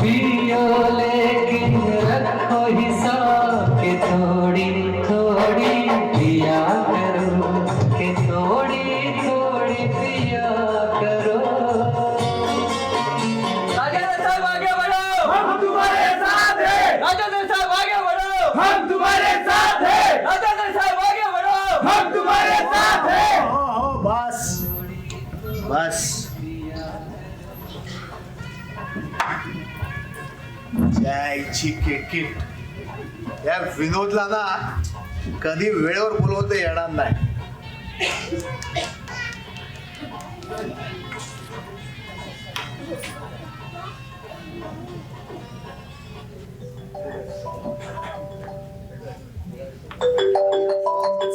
पियो लेकिन रखो हिसाब के थोड़ी जायची किटकिट. या विनोदला ना कधी वेळेवर बोलवता येणार नाही.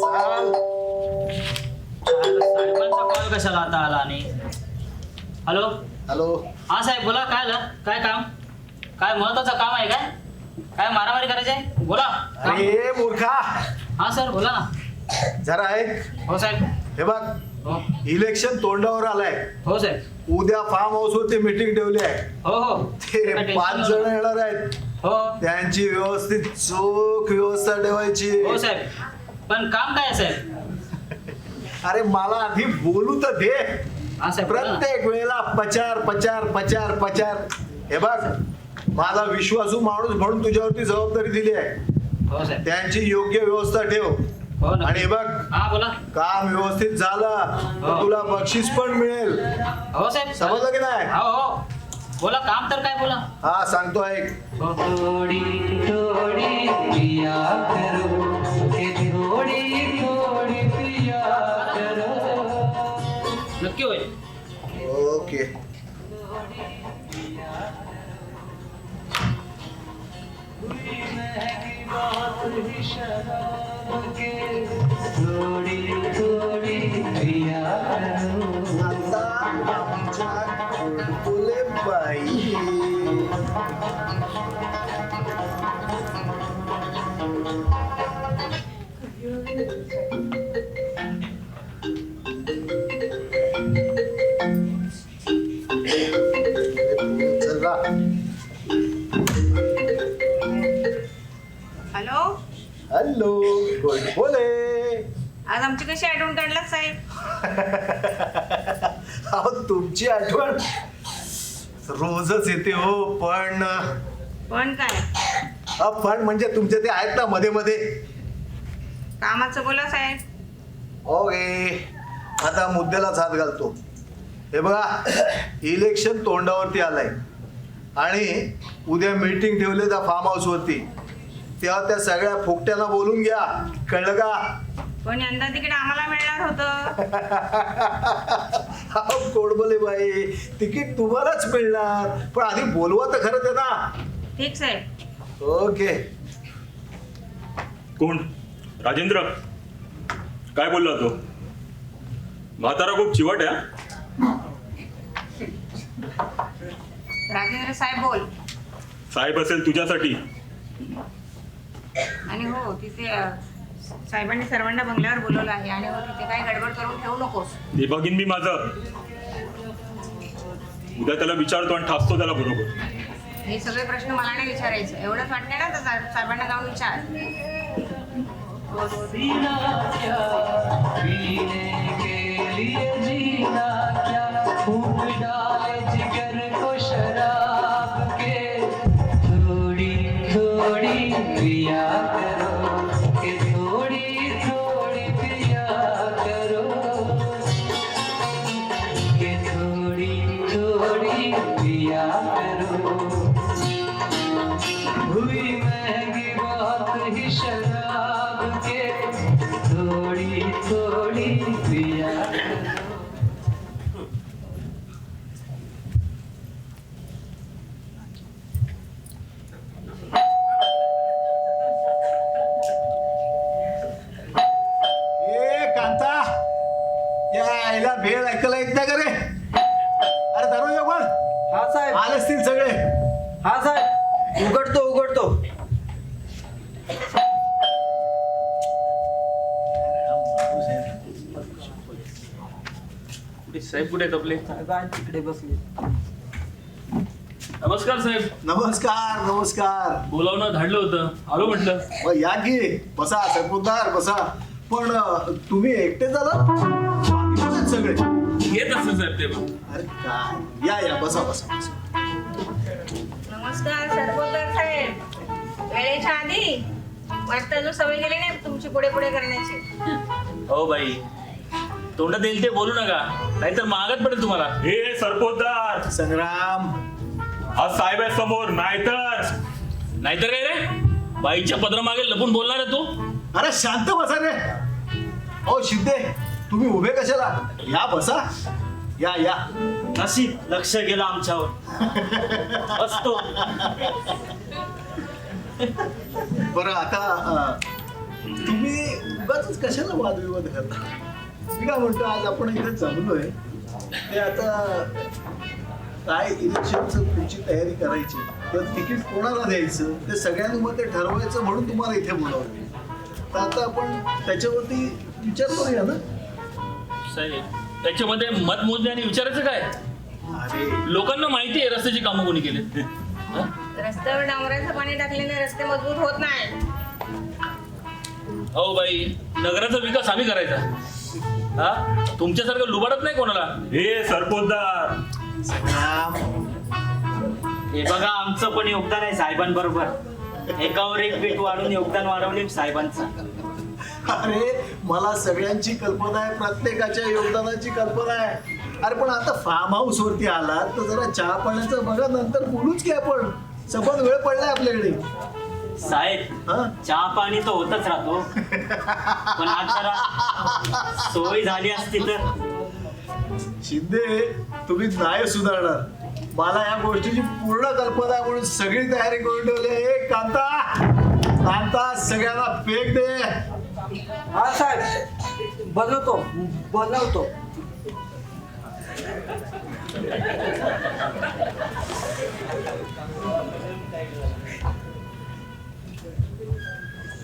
चाल. साहेबांचा कॉल कशाला आता आला आणि? हॅलो हॅलो हा साहेब बोला काय झालं? काय काम? काय महत्वाचं काम आहे काय? काय मारामारी करायची आहे? बोला. काम. अरे मूर्खा. हा सर बोला ना. जरा ऐक. हो साहेब. हे बघ हो. इलेक्शन तोंडावर आलंय. हो साहेब. उद्या फार्म हाऊस वरती मीटिंग ठेवली आहे. हो हो. ते पाच नका. जण येणार आहेत. हो. त्यांची व्यवस्थित चोख व्यवस्था ठेवायची. हो साहेब. पण काम काय आहे साहेब? अरे मला आधी बोलू तर दे. ना. प्रत्येक वेळेला पचार पचार पचार पचार. हे बघ माझा विश्वासू माणूस म्हणून तुझ्यावरती जबाबदारी दिली आहे. हो साहेब. त्यांची योग्य व्यवस्था ठेव. हो ना. आणि हे बघ हा बोला. काम व्यवस्थित झालं तर हो. तुला बक्षीस पण मिळेल. हो साहेब. समजलं की नाही? हो हो. बोला काम तर काय बोला? हा सांगतो ऐक. हो थोड़ी थोड़ी पिया करो नक्की होईल. ओके. महंगी शराब के थोड़ी तुमची आठवण रोजच येते हो पण पण काय? अ, पण म्हणजे तुमचे ते आहेत ना मध्ये मध्ये? कामाचं बोला साहेब. ओके. आता मुद्द्यालाच हात घालतो. हे बघा इलेक्शन तोंडावरती आलंय. आणि उद्या मीटिंग ठेवली त्या फार्म हाऊस वरती. तेव्हा त्या सगळ्या फुकट्यांना बोलून घ्या. कळलं का? पण यंदा तिकीट आम्हाला मिळणार होतं? अहो कोडबले बाई? तिकीट तुम्हालाच मिळणार. पण आधी बोलवा तर खरं ते ना ठीक साहेब. ओके. कोण? राजेंद्र? काय बोलला तो? म्हातारा खूप चिवट आहे हा. राजेंद्र साहेब बोल. साहेब असेल तुझ्यासाठी. आणि हो तिथे अ, साहेबांनी सर्वांना बंगल्यावर बोलवलं आहे आणि हो तिथे काही गडबड करून ठेवू नकोस हे बघीन मी माझं उद्या त्याला विचारतो आणि ठासतो त्याला बरोबर हे सगळे प्रश्न मला नाही विचारायचे एवढंच वाटतंय ना तर साहेब- साहेबांना जाऊन विचार जीना क्या पीने के लिए जीना क्या हा साहेब. आले असतील सगळे. हा साहेब. उघडतो उघडतो. साहेब कुठे आपले? तिकडे बसले. नमस्कार साहेब. नमस्कार नमस्कार. बोलावणं धाडलं होतं. आलो म्हटलं. या की. बसा सरपोतदार बसा. पण तुम्ही एकटेच आला सगळे. येत असं साहेब ते पण. अरे काय? या या बसा बसा बसा. नमस्कार सरपोतदार साहेब. वेळेच्या आधी वाटतं अजून सवय गेली नाही तुमची पुढे पुढे करण्याची? हो बाई. तोंडात येईल ते बोलू नका. नाहीतर महागात पडेल तुम्हाला. हे सरपोतदार संग्राम. हा साहेब आहे समोर नाहीतर. नाहीतर काय रे? बाईच्या पदरा मागे लपून बोलणार आहे तू? अरे शांत बसा रे. ओ शिंदे. तुम्ही उभे कशाला? या बसा. या या. नशीब लक्ष गेलं आमच्यावर. असतो. बरं आता अं, तुम्ही उगाच कशाला वादविवाद करता? मी काय म्हणतो आज आपण इथे जमलोय. ते आता काय इलेक्शनचं पुढची तयारी करायची? तर तिकीट कोणाला द्यायचं? ते सगळ्यांनी मग ते ठरवायचं म्हणून तुम्हाला इथे बोलावलं. तर आता आपण त्याच्यावरती विचार करूया ना? साहेब त्याच्यामध्ये मत मोजणे आणि विचारायचं काय? अरे. लोकांना माहिती आहे रस्त्याची कामं कोणी केले? रस्त्यावर डांबराचं पाणी टाकल्याने रस्ते मजबूत होत नाही. हो बाई नगराचा विकास आम्ही करायचा. हा? तुमच्यासारखं लुबाडत नाही कोणाला? हे सरपोतदार. हे बघा आमचं पण योगदान आहे साहेबांबरोबर. एकावर एक पीठ वाढून योगदान वाढवले साहेबांचं. अरे मला सगळ्यांची कल्पना आहे प्रत्येकाच्या योगदानाची कल्पना आहे. अरे पण आता फार्म हाऊस वरती आलात तर जरा चहा पाण्याचं बघा नंतर बोलूच की आपण. सबत वेळ पडलाय आपल्याकडे. साहेब हा? चहा पाणी तर होतच राहतो. पण आज जरा सोय झाली असती तर. शिंदे तुम्ही नाही सुधारणार. मला या गोष्टीची पूर्ण कल्पना आहे म्हणून सगळी तयारी करून ठेवली आहे. ए कांता! कांता सगळ्यांना फेक दे. हा साहेब बनवतो बनवतो.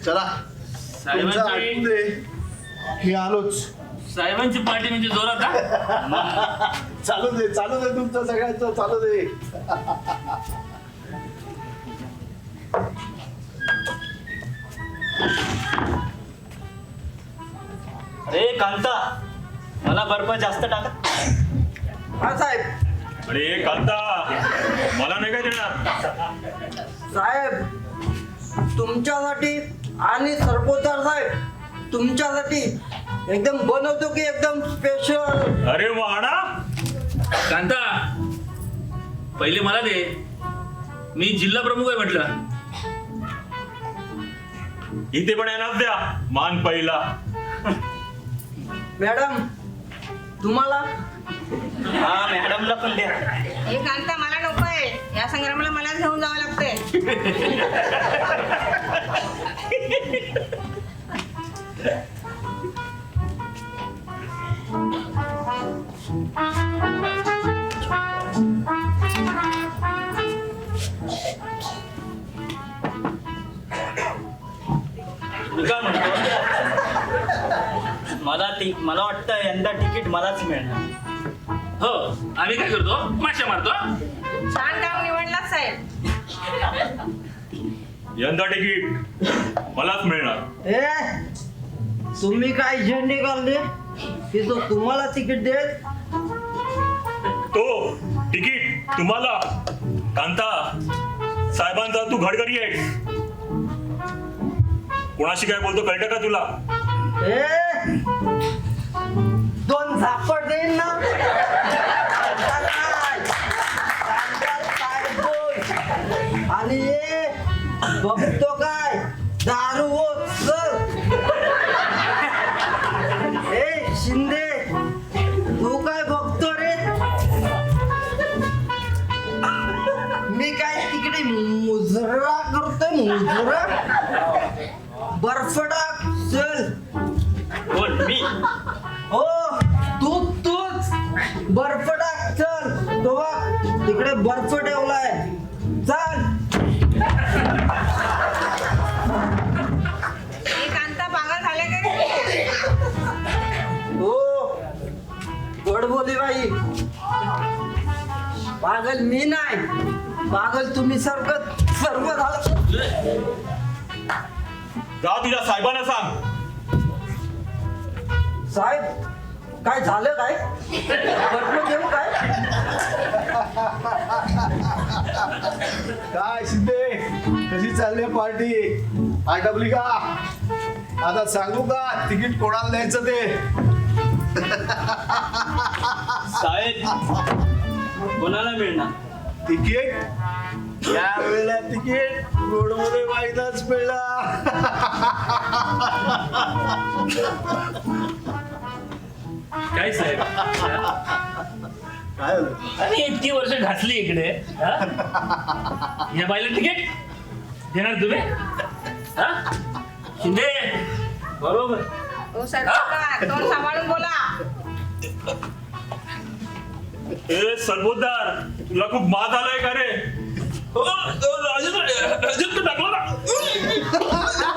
चला. तुमचं साहेबांची दे. मी आलोच. साहेबांची पार्टी म्हणजे जोरात हा? चालू दे चालू दे तुमचं सगळ्यांचं चालू दे. अरे कांता मला बर्फ जास्त टाका. हा साहेब. हे कांता मला नाही काय देणार? साहेब तुमच्यासाठी आणि सरपोतदार साहेब तुमच्यासाठी एकदम बनवतो की एकदम स्पेशल अरे वाडा. कांता पहिले मला दे. मी जिल्हा प्रमुख आहे म्हटलं. इथे पण येणार द्या. मान पहिला. मॅडम तुम्हाला? हा मॅडमला पण द्या. हे कांता मला नको आहे. या संग्रामाला मलाच घेऊन जावं लागतंय. काय म्हणतो. मला ती मला वाटतं यंदा तिकीट मलाच मिळणार. हो आम्ही काय करतो? माशा मारतो छान काम निवडलात साहेब. यंदा तिकीट मलाच मिळणार. ए तुम्ही काय झेंडे काढले? की तो तुम्हाला तिकीट देत तो तिकीट तुम्हाला. कांता साहेबांचा तू घडघडी आहेस. कोणाशी काय बोलतो कळतं का तुला? ए झापड देईन ना आता आणि ए बघतो काय दारू ओ चल ए शिंदे तू काय बघतो रे मी काय तिकडे मुजरा करतोय मुजरा बर्फडा टाक चल कोण मी तिकडे बर्फ ठेवलाय. चल. हे? हो बोली बाई. पागल मी नाही. पागल तुम्ही सर्व सर्व झालं. जा तुझ्या साहेबांना सांग. साहेब काय झालं काय? बर्फ देऊ काय? काय शिंदे? कशी चालली पार्टी? आटपली का? आता सांगू का? तिकीट कोणाला द्यायचं ते? साहेब कोणाला मिळणार? तिकीट? या वेळेला तिकीट रोडमध्ये वाईदाच मिळला काय साहेब? काय झालं? अरे इतकी वर्ष घातली इकडे हा? या बाईला तिकीट देणार तुम्ही? हा? शिंदे बरोबर. हो सरकार तोंड सांभाळून बोला. ए सरबोतदार तुला खूप मात आलाय का रे? हो, राजन राजन तू टाकला ना.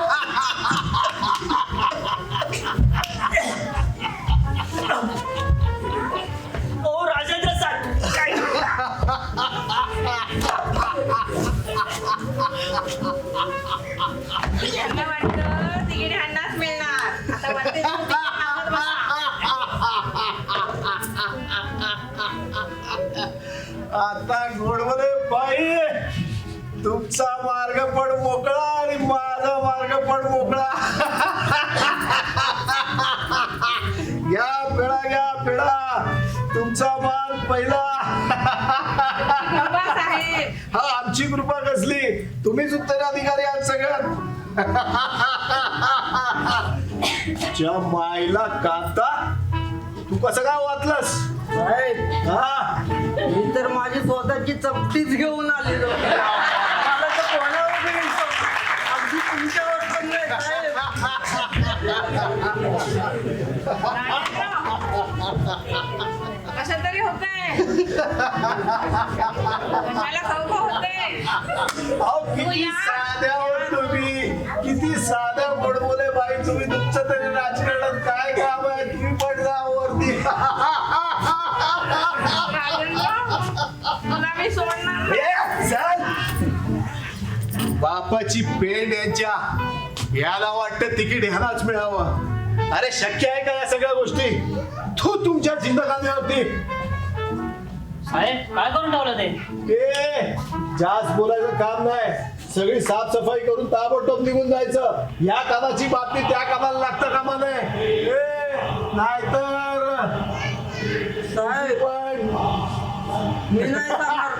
यांना वाटतं तिकीट ह्यांनाच मिळणार आता वाटते तिकीट आता गोडमध्ये बाई तुमचा मार्ग पण मोकळा आणि माझा मार्ग पण मोकळा. घ्या पिढा घ्या पिढा तुमचा माल पहिला. हा आमची कृपा कसली? तुम्हीच उत्तराधिकारी आहात सगळ्यात. च्या मायला कांता तू कसं काय वाचलंस? साहेब हा? मी तर माझी स्वतःची चपटीच घेऊन आलेलो. अहो किती साध्या तुम्ही. किती साध्या बोडबोले बाई. तुम्ही तुमचं तरी राजकारणात काय काम आहे? तुम्ही जा वरती. राजेंद्र, तुला मी सोडणार नाही. ए, चल. बापाची पेंड यांच्या. याला वाटतं तिकीट ह्यालाच मिळावं. अरे शक्य आहे का या सगळ्या गोष्टी? तू तुमच्या जिंदगानीवरती साहेब काय करून ठेवलं ते? ते जास्त बोलायचं काम नाही. सगळी साफसफाई करून ताबडतोब निघून जायचं. या कानाची बातमी त्या कानाला लागतं कामा नये ए, नाहीतर साहेब पण मी नाही सांगणार